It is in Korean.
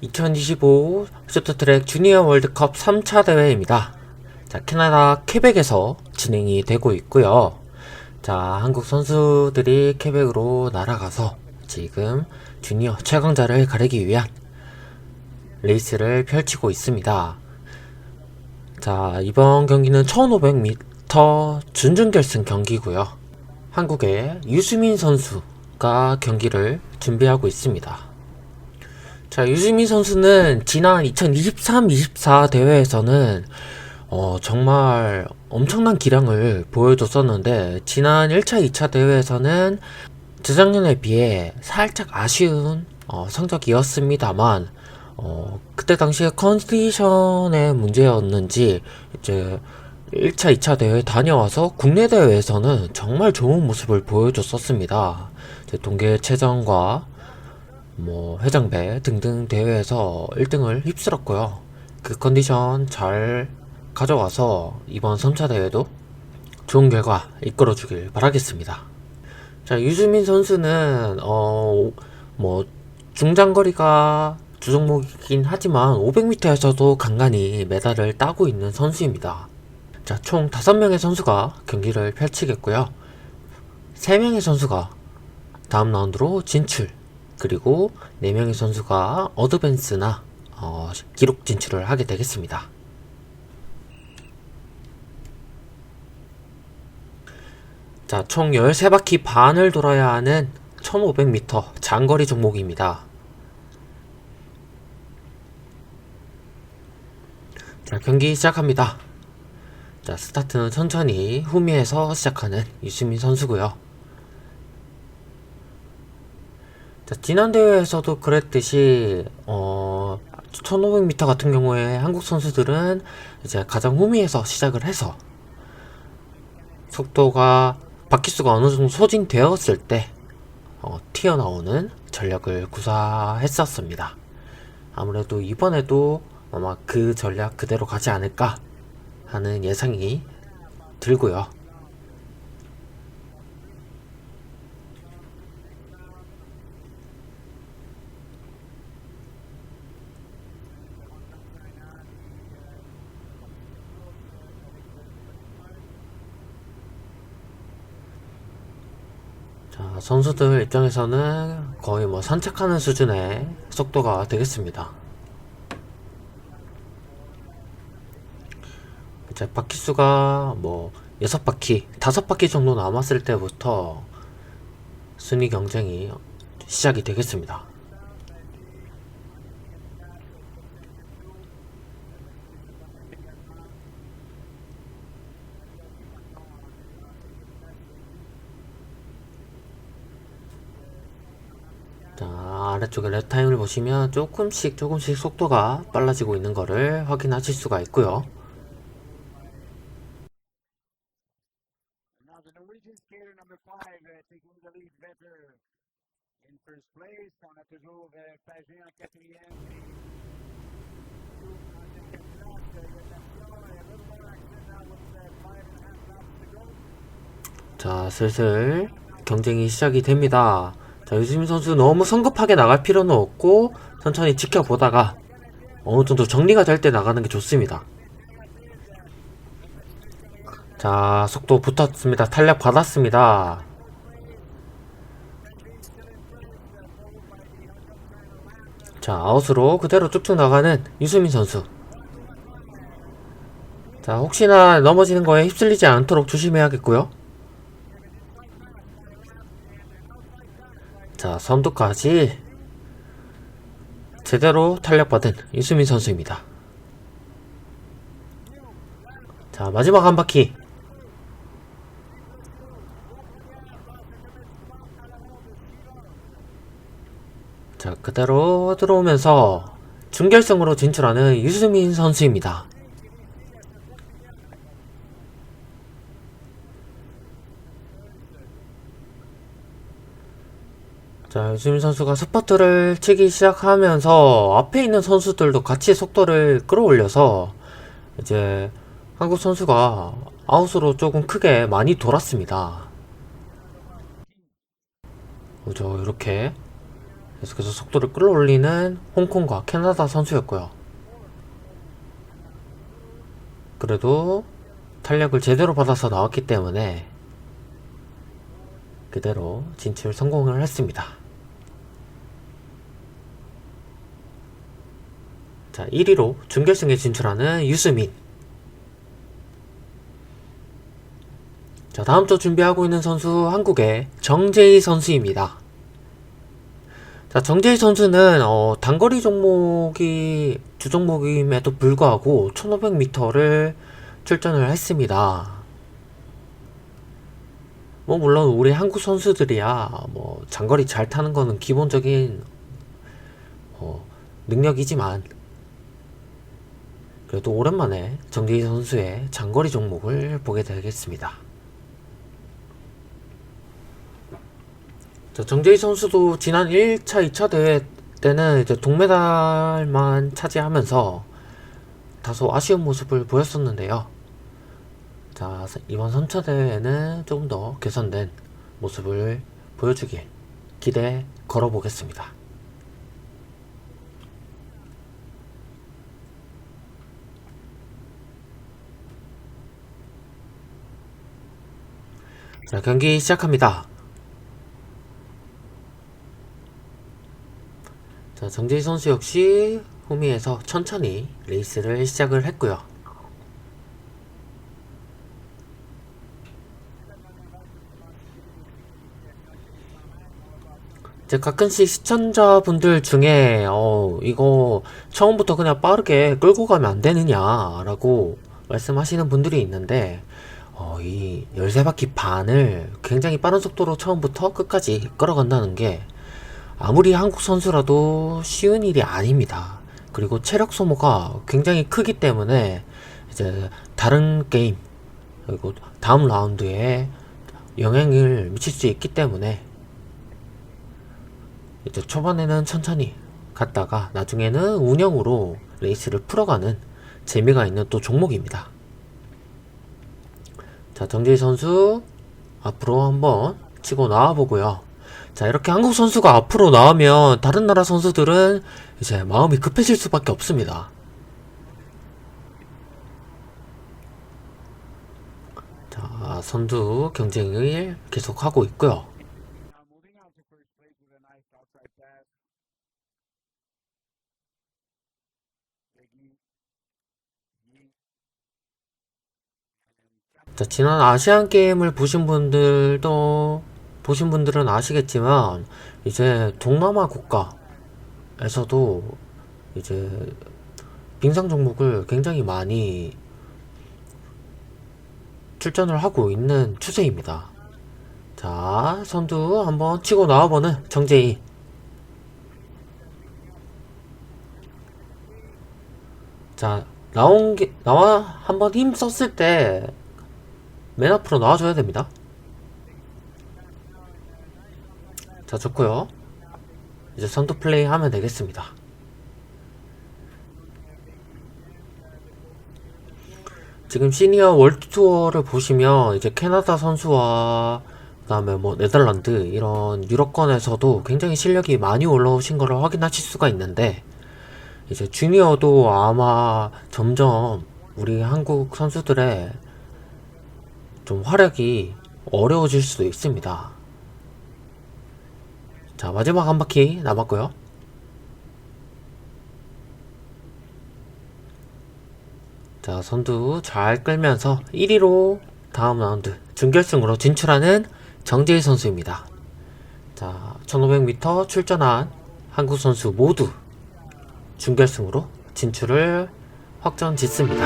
2025 쇼트트랙 주니어 월드컵 3차 대회입니다. 자, 캐나다 퀘벡에서 진행이 되고 있고요. 자, 한국 선수들이 퀘벡으로 날아가서 지금 주니어 최강자를 가리기 위한 레이스를 펼치고 있습니다. 자, 이번 경기는 1500m 준준결승 경기고요. 한국의 유수민 선수가 경기를 준비하고 있습니다. 자, 유수민 선수는 지난 2023-24 대회에서는 어, 정말 엄청난 기량을 보여줬었는데 지난 1차, 2차 대회에서는 재작년에 비해 살짝 아쉬운 어, 성적이었습니다만 어, 그때 당시에 컨디션의 문제였는지 이제 1차, 2차 대회 다녀와서 국내 대회에서는 정말 좋은 모습을 보여줬었습니다. 이제 동계 체전과 뭐 회장배 등등 대회에서 1등을 휩쓸었고요. 그 컨디션 잘 가져와서 이번 3차 대회도 좋은 결과 이끌어 주길 바라겠습니다. 자, 유수민 선수는 어 뭐 중장거리가 주종목이긴 하지만 500m에서도 간간히 메달을 따고 있는 선수입니다. 자, 총 5명의 선수가 경기를 펼치겠고요. 3명의 선수가 다음 라운드로 진출, 그리고 4명의 선수가 어드밴스나 어, 기록 진출을 하게 되겠습니다. 자, 총 13바퀴 반을 돌아야 하는 1500m 장거리 종목입니다. 자, 경기 시작합니다. 자, 스타트는 천천히 후미에서 시작하는 유수민 선수고요. 자, 지난 대회에서도 그랬듯이 어 1500m 같은 경우에 한국 선수들은 이제 가장 후미에서 시작을 해서 속도가 바퀴수가 어느 정도 소진되었을 때 어, 튀어나오는 전략을 구사했었습니다. 아무래도 이번에도 아마 그 전략 그대로 가지 않을까 하는 예상이 들고요. 자, 선수들 입장에서는 거의 뭐 산책하는 수준의 속도가 되겠습니다. 이제 바퀴 수가 뭐 여섯 바퀴, 다섯 바퀴 정도 남았을 때부터 순위 경쟁이 시작이 되겠습니다. 자, 아래쪽에 랩 타임을 보시면 조금씩 조금씩 속도가 빨라지고 있는 거를 확인하실 수가 있고요. Uh, euh, euh, uh. 자, 슬슬 경쟁이 시작이 됩니다. 자, 유수민 선수 너무 성급하게 나갈 필요는 없고 천천히 지켜보다가 어느 정도 정리가 될 때 나가는 게 좋습니다. 자, 속도 붙었습니다. 탄력 받았습니다. 자, 아웃으로 그대로 쭉쭉 나가는 유수민 선수. 자, 혹시나 넘어지는 거에 휩쓸리지 않도록 조심해야겠고요. 자, 선두까지 제대로 탄력받은 이수민 선수입니다. 자, 마지막 한 바퀴. 자, 그대로 들어오면서 준결승으로 진출하는 유수민 선수입니다. 자, 유수민 선수가 스퍼트를 치기 시작하면서 앞에 있는 선수들도 같이 속도를 끌어올려서 이제 한국 선수가 아웃으로 조금 크게 많이 돌았습니다. 그죠, 이렇게 계속해서 속도를 끌어올리는 홍콩과 캐나다 선수였고요. 그래도 탄력을 제대로 받아서 나왔기 때문에 그대로 진출 성공을 했습니다. 자, 1위로 준결승에 진출하는 유수민. 자, 다음 주 준비하고 있는 선수 한국의 정재희 선수입니다. 자, 정재희 선수는 어, 단거리 종목이 주 종목임에도 불구하고 1500m를 출전을 했습니다. 뭐 물론 우리 한국 선수들이야 뭐 장거리 잘 타는 거는 기본적인 어, 능력이지만 그래도 오랜만에 정재희 선수의 장거리 종목을 보게 되겠습니다. 자, 정재희 선수도 지난 1차, 2차 대회 때는 이제 동메달만 차지하면서 다소 아쉬운 모습을 보였었는데요. 자, 이번 3차 대회에는 조금 더 개선된 모습을 보여주길 기대 걸어보겠습니다. 자, 경기 시작합니다. 자, 정재희 선수 역시 후미에서 천천히 레이스를 시작을 했고요. 이제 가끔씩 시청자분들 중에 어 이거 처음부터 그냥 빠르게 끌고 가면 안 되느냐라고 말씀하시는 분들이 있는데 어, 이 13바퀴 반을 굉장히 빠른 속도로 처음부터 끝까지 끌어간다는 게 아무리 한국 선수라도 쉬운 일이 아닙니다. 그리고 체력 소모가 굉장히 크기 때문에 이제 다른 게임 그리고 다음 라운드에 영향을 미칠 수 있기 때문에 이제 초반에는 천천히 갔다가 나중에는 운영으로 레이스를 풀어가는 재미가 있는 또 종목입니다. 자, 정재희 선수 앞으로 한번 치고 나와 보고요. 자, 이렇게 한국 선수가 앞으로 나오면 다른 나라 선수들은 이제 마음이 급해질 수밖에 없습니다. 자, 선두 경쟁을 계속하고 있고요. 자, 지난 아시안 게임을 보신 분들도 보신 분들은 아시겠지만 이제 동남아 국가에서도 이제 빙상 종목을 굉장히 많이 출전을 하고 있는 추세입니다. 자, 선두 한번 치고 나와보는 정재희. 자, 나온 게, 나와, 한번 힘 썼을 때, 맨 앞으로 나와줘야 됩니다. 자, 좋고요 이제 선두 플레이 하면 되겠습니다. 지금 시니어 월드 투어를 보시면 이제 캐나다 선수와 그 다음에 뭐 네덜란드 이런 유럽권에서도 굉장히 실력이 많이 올라오신 거를 확인하실 수가 있는데 이제 주니어도 아마 점점 우리 한국 선수들의 좀 활약이 어려워질 수도 있습니다. 자, 마지막 한 바퀴 남았고요. 자, 선두 잘 끌면서 1위로 다음 라운드 준결승으로 진출하는 정재희 선수입니다. 자, 1500m 출전한 한국 선수 모두 준결승으로 진출을 확정 짓습니다.